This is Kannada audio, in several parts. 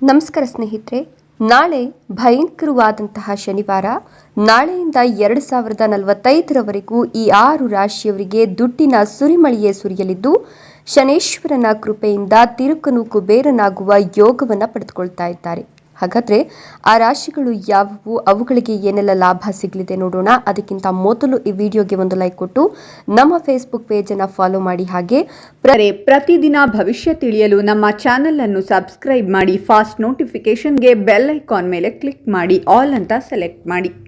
ನಮಸ್ಕಾರ ಸ್ನೇಹಿತರೆ, ನಾಳೆ ಭಯಂಕರವಾದಂತಹ ಶನಿವಾರ, ನಾಳೆಯಿಂದ ಎರಡು ಸಾವಿರದ ನಲವತ್ತೈದರವರೆಗೂ ಈ ಆರು ರಾಶಿಯವರಿಗೆ ದುಡ್ಡಿನ ಸುರಿಮಳೆಯೇ ಸುರಿಯಲಿದ್ದು, ಶನೇಶ್ವರನ ಕೃಪೆಯಿಂದ ತಿರುಕನು ಕುಬೇರನಾಗುವ ಯೋಗವನ್ನು ಪಡೆದುಕೊಳ್ತಾ ಇದ್ದಾರೆ. ಹಾಗಾದ್ರೆ ಆ ರಾಶಿಗಳು ಯಾವುವು? ಅವುಗಳಿಗೆ ಏನೆಲ್ಲ ಲಾಭ ಸಿಗಲಿದೆ ನೋಡೋಣ. ಅದಕ್ಕಿಂತ ಮೊದಲು ಈ ವಿಡಿಯೋಗೆ ಒಂದು ಲೈಕ್ ಕೊಟ್ಟು ನಮ್ಮ ಫೇಸ್ಬುಕ್ ಪೇಜನ್ನು ಫಾಲೋ ಮಾಡಿ ಹಾಗೆ ಪ್ರ- ಪ್ರತಿದಿನ ಭವಿಷ್ಯ ತಿಳಿಯಲು ನಮ್ಮ ಚಾನೆಲ್ ಅನ್ನು ಸಬ್ಸ್ಕ್ರೈಬ್ ಮಾಡಿ ಫಾಸ್ಟ್ ನೋಟಿಫಿಕೇಶನ್ಗೆ ಬೆಲ್ ಐಕಾನ್ ಮೇಲೆ ಕ್ಲಿಕ್ ಮಾಡಿ ಆಲ್ ಅಂತ ಸೆಲೆಕ್ಟ್ ಮಾಡಿ.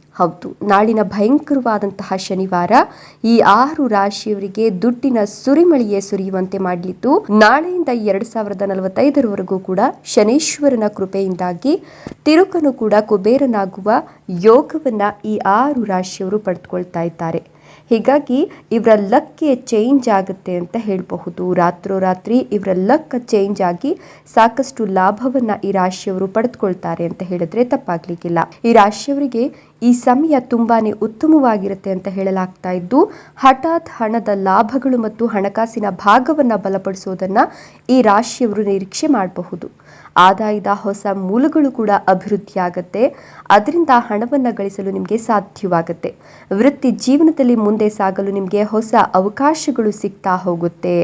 ಹೌದು. ನಾಳಿನ ಭಯಂಕರವಾದಂತಹ ಶನಿವಾರ ಈ ಆರು ರಾಶಿಯವರಿಗೆ ದುಡ್ಡಿನ ಸುರಿಮಳಿಯೇ ಸುರಿಯುವಂತೆ ಮಾಡಲಿದ್ದು, ನಾಳೆಯಿಂದ ಎರಡ್ ಸಾವಿರದ ನಲವತ್ತೈದರವರೆಗೂ ಕೂಡ ಶನೇಶ್ವರನ ಕೃಪೆಯಿಂದಾಗಿ ತಿರುಕನು ಕೂಡ ಕುಬೇರನಾಗುವ ಯೋಗವನ್ನ ಈ ಆರು ರಾಶಿಯವರು ಪಡೆದುಕೊಳ್ತಾ ಇದ್ದಾರೆ. ಹೀಗಾಗಿ ಇವರ ಲಕ್ಕೆ ಚೇಂಜ್ ಆಗುತ್ತೆ ಅಂತ ಹೇಳಬಹುದು. ರಾತ್ರೋರಾತ್ರಿ ಇವರ ಲಕ್ ಚೇಂಜ್ ಆಗಿ ಸಾಕಷ್ಟು ಲಾಭವನ್ನ ಈ ರಾಶಿಯವರು ಪಡೆದುಕೊಳ್ತಾರೆ ಅಂತ ಹೇಳಿದ್ರೆ ತಪ್ಪಾಗ್ಲಿಕ್ಕಿಲ್ಲ. ಈ ರಾಶಿಯವರಿಗೆ ಈ ಸಮಯ ತುಂಬಾ ಉತ್ತಮವಾಗಿರುತ್ತೆ ಅಂತ ಹೇಳಲಾಗ್ತಾ ಇದ್ದು, ಹಠಾತ್ ಹಣದ ಲಾಭಗಳು ಮತ್ತು ಹಣಕಾಸಿನ ಭಾಗವನ್ನು ಬಲಪಡಿಸೋದನ್ನ ಈ ರಾಶಿಯವರು ನಿರೀಕ್ಷೆ ಮಾಡಬಹುದು. ಆದಾಯದ ಹೊಸ ಮೂಲಗಳು ಕೂಡ ಅಭಿವೃದ್ಧಿಯಾಗತ್ತೆ. ಅದರಿಂದ ಹಣವನ್ನು ಗಳಿಸಲು ನಿಮಗೆ ಸಾಧ್ಯವಾಗುತ್ತೆ. ವೃತ್ತಿ ಜೀವನದಲ್ಲಿ ಮುಂದೆ ಸಾಗಲು ನಿಮಗೆ ಹೊಸ ಅವಕಾಶಗಳು ಸಿಗ್ತಾ ಹೋಗುತ್ತೆ.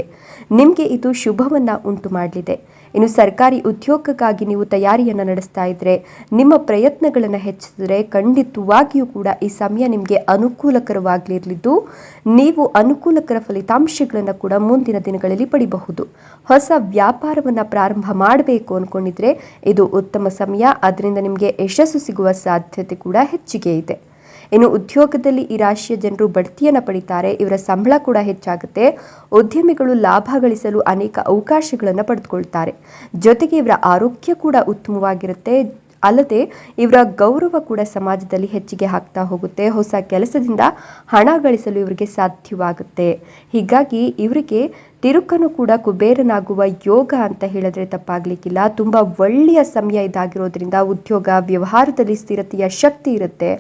ನಿಮಗೆ ಇದು ಶುಭವನ್ನು ಉಂಟು ಮಾಡಲಿದೆ. ಇನ್ನು ಸರ್ಕಾರಿ ಉದ್ಯೋಗಕ್ಕಾಗಿ ನೀವು ತಯಾರಿಯನ್ನು ನಡೆಸ್ತಾ ಇದ್ರೆ, ನಿಮ್ಮ ಪ್ರಯತ್ನಗಳನ್ನು ಹೆಚ್ಚಿಸಿದ್ರೆ ಖಂಡಿತವಾಗಿಯೂ ಕೂಡ ಈ ಸಮಯ ನಿಮಗೆ ಅನುಕೂಲಕರವಾಗಲಿರಲಿದ್ದು ನೀವು ಅನುಕೂಲಕರ ಫಲಿತಾಂಶಗಳನ್ನು ಕೂಡ ಮುಂದಿನ ದಿನಗಳಲ್ಲಿ ಪಡಿಬಹುದು. ಹೊಸ ವ್ಯಾಪಾರವನ್ನು ಪ್ರಾರಂಭ ಮಾಡಬೇಕು ಅಂದ್ಕೊಂಡಿದ್ರೆ ಇದು ಉತ್ತಮ ಸಮಯ. ಅದರಿಂದ ನಿಮಗೆ ಯಶಸ್ಸು ಸಿಗುವ ಸಾಧ್ಯತೆ ಕೂಡ ಹೆಚ್ಚಿಗೆ ಇದೆ. ಇನ್ನು ಉದ್ಯೋಗದಲ್ಲಿ ಈ ರಾಶಿಯ ಜನರು ಬಡ್ತಿಯನ್ನು ಪಡಿತಾರೆ, ಇವರ ಸಂಬಳ ಕೂಡ ಹೆಚ್ಚಾಗುತ್ತೆ. ಉದ್ಯಮಿಗಳು ಲಾಭ ಗಳಿಸಲು ಅನೇಕ ಅವಕಾಶಗಳನ್ನು ಪಡೆದುಕೊಳ್ತಾರೆ. ಜೊತೆಗೆ ಇವರ ಆರೋಗ್ಯ ಕೂಡ ಉತ್ತಮವಾಗಿರುತ್ತೆ. ಅಲ್ಲದೆ ಇವರ ಗೌರವ ಕೂಡ ಸಮಾಜದಲ್ಲಿ ಹೆಚ್ಚಿಗೆ ಹಾಕ್ತಾ ಹೋಗುತ್ತೆ. ಹೊಸ ಕೆಲಸದಿಂದ ಹಣ ಗಳಿಸಲು ಇವರಿಗೆ ಸಾಧ್ಯವಾಗುತ್ತೆ. ಹೀಗಾಗಿ ಇವರಿಗೆ ತಿರುಕನು ಕೂಡ ಕುಬೇರನಾಗುವ ಯೋಗ ಅಂತ ಹೇಳಿದ್ರೆ ತಪ್ಪಾಗ್ಲಿಕ್ಕಿಲ್ಲ. ತುಂಬ ಒಳ್ಳೆಯ ಸಮಯ ಇದಾಗಿರೋದ್ರಿಂದ ಉದ್ಯೋಗ, ವ್ಯವಹಾರದಲ್ಲಿ ಸ್ಥಿರತೆಯ ಶಕ್ತಿ ಇರುತ್ತೆ.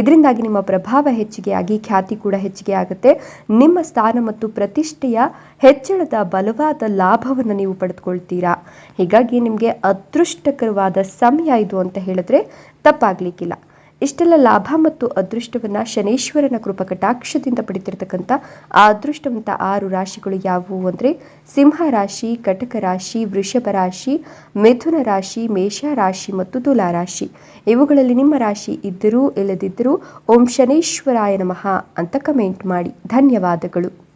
ಇದರಿಂದಾಗಿ ನಿಮ್ಮ ಪ್ರಭಾವ ಹೆಚ್ಚಿಗೆ ಆಗಿ ಖ್ಯಾತಿ ಕೂಡ ಹೆಚ್ಚಿಗೆ ಆಗುತ್ತೆ. ನಿಮ್ಮ ಸ್ಥಾನ ಮತ್ತು ಪ್ರತಿಷ್ಠೆಯ ಹೆಚ್ಚಳದ ಬಲವಾದ ಲಾಭವನ್ನು ನೀವು ಪಡೆದುಕೊಳ್ತೀರಾ. ಹೀಗಾಗಿ ನಿಮಗೆ ಅದೃಷ್ಟಕರವಾದ ಸಮಯ ಇದು ಅಂತ ಹೇಳಿದ್ರೆ ತಪ್ಪಾಗ್ಲಿಕ್ಕಿಲ್ಲ. ಇಷ್ಟೆಲ್ಲ ಲಾಭ ಮತ್ತು ಅದೃಷ್ಟವನ್ನು ಶನೇಶ್ವರನ ಕೃಪಕಟಾಕ್ಷದಿಂದ ಪಡಿತಿರ್ತಕ್ಕಂಥ ಆ ಅದೃಷ್ಟವಂತ ಆರು ರಾಶಿಗಳು ಯಾವುವು ಅಂದರೆ ಸಿಂಹ ರಾಶಿ ಕಟಕ ರಾಶಿ, ವೃಷಭ ರಾಶಿ, ಮಿಥುನ ರಾಶಿ, ಮೇಷ ರಾಶಿ ಮತ್ತು ತುಲಾ ರಾಶಿ. ಇವುಗಳಲ್ಲಿ ನಿಮ್ಮ ರಾಶಿ ಇದ್ದರೂ, ಇಲ್ಲದಿದ್ದರೂ ಓಂ ಶನೇಶ್ವರಾಯ ನಮಃ ಅಂತ ಕಮೆಂಟ್ ಮಾಡಿ. ಧನ್ಯವಾದಗಳು.